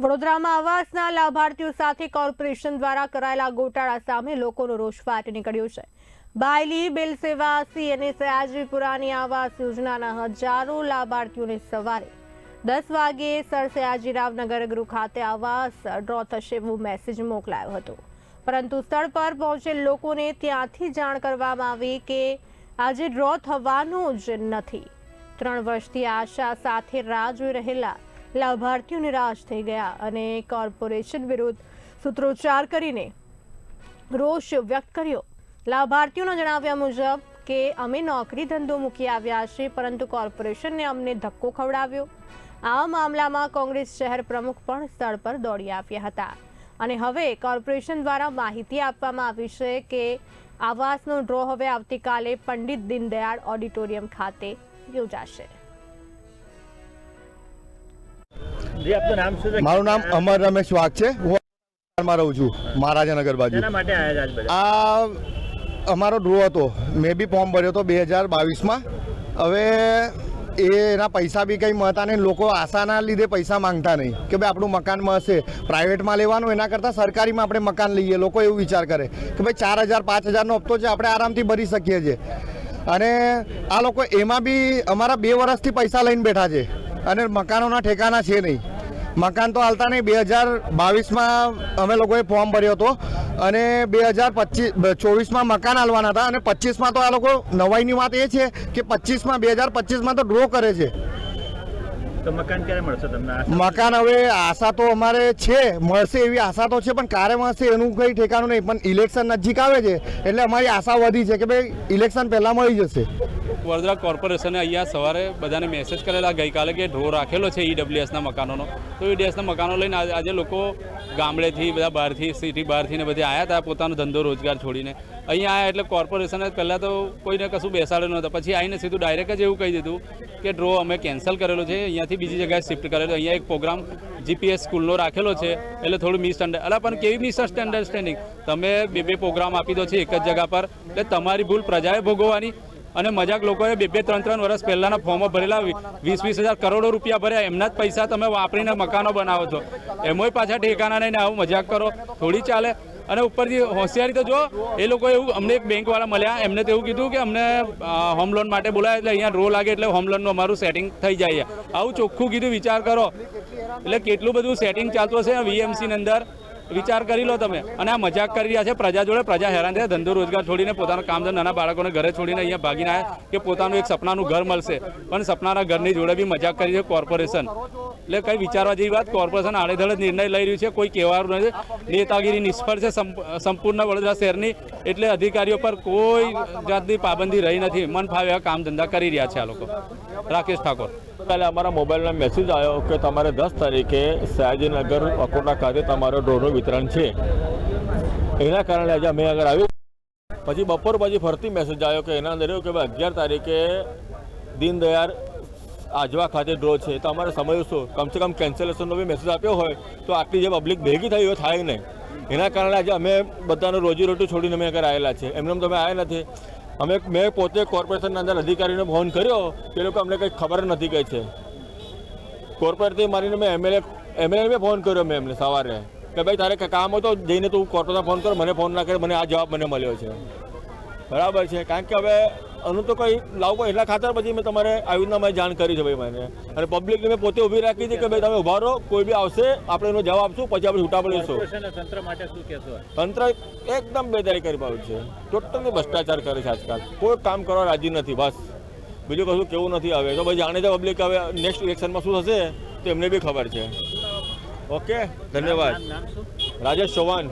વડોદરામાં આવાસના લાભાર્થીઓ સાથે કોર્પોરેશન દ્વારા કરાયેલા ગોટાળા સામે લોકોનો રોષ ફાટી નીકળ્યો છે. બાયલી બિલ સેવાસી અને સયાજીપુરાની આવાસ યોજનાના હજારો લાભાર્થીઓને સવારે દસ વાગે સર સયાજીરાવ નગર ગૃહ ખાતે આવાસ ડ્રો થશે એવો મેસેજ મોકલાયો હતો. પરંતુ સ્થળ પર પહોંચેલ લોકોને ત્યાંથી જાણ કરવામાં આવી કે આજે ડ્રો થવાનું જ નથી. ત્રણ વર્ષથી આશા સાથે રાહ જોઈ રહેલા લાભાર્થીઓ નિરાશ થઈ ગયા અને કોર્પોરેશન વિરુદ્ધ સૂત્રોચ્ચાર કરીને રોષ વ્યક્ત કર્યો. લાભાર્થીઓના જણાવ્યા મુજબ કે અમે નોકરી ધંધો મૂકી આવ્યા છીએ પરંતુ કોર્પોરેશનને અમને ધક્કો ખવડાવ્યો. આ મામલામાં કોંગ્રેસ શહેર પ્રમુખ પણ સ્થળ પર દોડી આવ્યા હતા. અને હવે કોર્પોરેશન દ્વારા માહિતી આપવામાં આવી છે કે આવાસનો ડ્રો હવે આવતીકાલે પંડિત દીનદયાળ ઓડિટોરિયમ ખાતે યોજાશે. મારું નામ અમર રમેશ વાઘ છે. હું માં રહું છું મહારાજાનગર બાજુ. આ અમારો ડ્રો હતો. મેં બી ફોર્મ ભર્યો હતો બે હજાર બાવીસમાં. હવે એના પૈસા બી કંઈ મળતા નહીં. લોકો આશાના લીધે પૈસા માંગતા નહીં. કે ભાઈ આપણું મકાન મળશે. પ્રાઇવેટમાં લેવાનું એના કરતાં સરકારીમાં આપણે મકાન લઈએ. લોકો એવું વિચાર કરે કે ભાઈ ચાર હજાર પાંચ હજારનો હપ્તો છે આપણે આરામથી ભરી શકીએ છીએ. અને આ લોકો એમાં બી અમારા બે વર્ષથી પૈસા લઈને બેઠા છે. અને મકાનોના ઠેકાના છે નહીં. મકાન તો હાલતા નહીં. બે હજાર બાવીસમાં અમે લોકોએ ફોર્મ ભર્યો હતો અને બે હજાર પચીસ ચોવીસમાં મકાન હાલવાના હતા અને પચીસમાં તો આ લોકો નવાઈની વાત એ છે કે પચીસમાં બે હજાર પચીસમાં તો ડ્રો કરે છે. મકાન ક્યારે મળશે તમને? મકાન હવે આશા તો અમારે છે મળશે એવી આશા તો છે પણ ક્યારે મળશે એનું કંઈ ઠેકાણું નહીં. પણ ઇલેક્શન નજીક આવે છે એટલે અમારી આશા વધી છે કે ભાઈ ઇલેક્શન પહેલાં મળી જશે. વડોદરા કોર્પોરેશને અહીંયા સવારે બધાને મેસેજ કરેલા. ગઈકાલે કે ડ્રો રાખેલો છે ઈડબ્લ્યુએસના મકાનોનો. તો ઈડબ્લ્યુએસના મકાનો લઈને આજે લોકો ગામડેથી બધા બહારથી સિટી બહારથી ને બધે આવ્યા હતા પોતાનો ધંધો રોજગાર છોડીને. અહીંયા આવ્યા એટલે કોર્પોરેશને પહેલાં તો કોઈને કશું બેસાડ્યું નહોતા. પછી આવીને સીધું ડાયરેક્ટ જ એવું કહી દીધું કે ડ્રો અમે કેન્સલ કરેલો છે. અહીંયાથી બીજી જગ્યાએ શિફ્ટ કરેલો. અહીંયા એક પ્રોગ્રામ જીપીએસ સ્કૂલનો રાખેલો છે. એટલે થોડું મિસઅન્ડર અલા, પણ કેવી મિસઅન્ડરસ્ટેન્ડિંગ તમે બે બે પ્રોગ્રામ આપી દો છો એક જ જગ્યા પર. એટલે તમારી ભૂલ પ્રજાએ ભોગવવાની. અને મજાક લોકોએ બે બે ત્રણ ત્રણ વર્ષ પહેલાંના ફોર્મો ભરેલા વીસ વીસ હજાર કરોડો રૂપિયા ભર્યા. એમના જ પૈસા તમે વાપરીને મકાનો બનાવો છો. એમાંય પાછા ઠેકાના નહીં ને આવું મજાક કરો. થોડી ચાલે. અને ઉપરથી હોશિયારી તો જો એ લોકો એવું અમને એક બેંકવાળા મળ્યા. એમને તો એવું કીધું કે અમને હોમ લોન માટે બોલાય એટલે અહીંયા રો લાગે એટલે હોમ લોનનું અમારું સેટિંગ થઈ જાય આવું ચોખ્ખું કીધું, વિચાર કરો. એટલે કેટલું બધું સેટિંગ ચાલતું હશે વીએમસીની અંદર? વિચાર કરી લો તમે. અને આ મજાક કરી રહ્યા છે, પ્રજા જોડે પ્રજા હેરાન થયા. ધંધો રોજગાર છોડીને પોતાનું કામ નાના બાળકોને ઘરે છોડીને અહીંયા ભાગીને આવ્યા કે પોતાનું એક સપનાનું ઘર મળશે. પણ સપનાના ઘરની જોડે બી મજાક કરી છે કોર્પોરેશન. એટલે કંઈ વિચારવા જેવી વાત? કોર્પોરેશન આડેધડ નિર્ણય લઈ રહ્યું છે, કોઈ કહેવાનું નથી. નેતાગીરી નિષ્ફળ છે સંપૂર્ણ વડોદરા શહેરની. એટલે અધિકારીઓ પર કોઈ જાતની પાબંદી રહી નથી. મન ફાવે કામ ધંધા કરી રહ્યા છે આ લોકો. રાકેશ ઠાકોર. કાલે અમારા મોબાઈલમાં મેસેજ આવ્યો કે તમારે દસ તારીખે સયાજીનગર અકોટા ખાતે તમારો ડ્રોનું વિતરણ છે. એના કારણે આજે અમે આગળ આવ્યું પછી બપોર પછી ફરતી મેસેજ આવ્યો કે એના અંદર કે ભાઈ અગિયાર તારીખે દીનદયાળ આજવા ખાતે ડ્રો છે. તો અમારે સમય શું? કમસે કમ કેન્સલેશનનો બી મેસેજ આપ્યો હોય તો આટલી જે પબ્લિક ભેગી થઈ હોય, થાય નહીં. એના કારણે આજે અમે બધાનું રોજીરોટી છોડીને અમે આગળ આવેલા છે. એમને તમે આવ્યા નથી. અમે મેં પોતે કોર્પોરેશનના અંદર અધિકારીને ફોન કર્યો, તે લોકો અમને કંઈ ખબર નથી કહી છે. કોર્પોરેટથી મારીને મેં એમએલએ એમએલએ મેં ફોન કર્યો મેં એમને સવારે, કે ભાઈ તારે કામ હતો જઈને તું કોર્પોરેશન ફોન કર, મને ફોન ના કરે મને આ જવાબ મને મળ્યો છે. બરાબર છે, કારણ કે હવે આનું તો કંઈ લાવવું એટલા ખાતર પછી મેં તમારે આવી રીતના મેં જાણ કરી છે ભાઈ મને. અને પબ્લિકને મેં પોતે ઊભી રાખી છે કે ભાઈ તમે ઊભા રહો કોઈ બી આવશે આપણે એનો જવાબ આપશું પછી આપણે છૂટા પડીશું. તંત્ર માટે શું કહેશો? તંત્ર એકદમ બેદારી કરી પાડ્યું છે. ટોટલી ભ્રષ્ટાચાર કરે છે આજકાલ. કોઈ કામ કરવા રાજી નથી બસ. બીજું કશું કેવું નથી આવે. તો ભાઈ જાણે છે પબ્લિક હવે નેક્સ્ટ ઇલેક્શનમાં શું થશે તો એમને બી ખબર છે. ઓકે ધન્યવાદ. રાજેશ ચૌહાણ.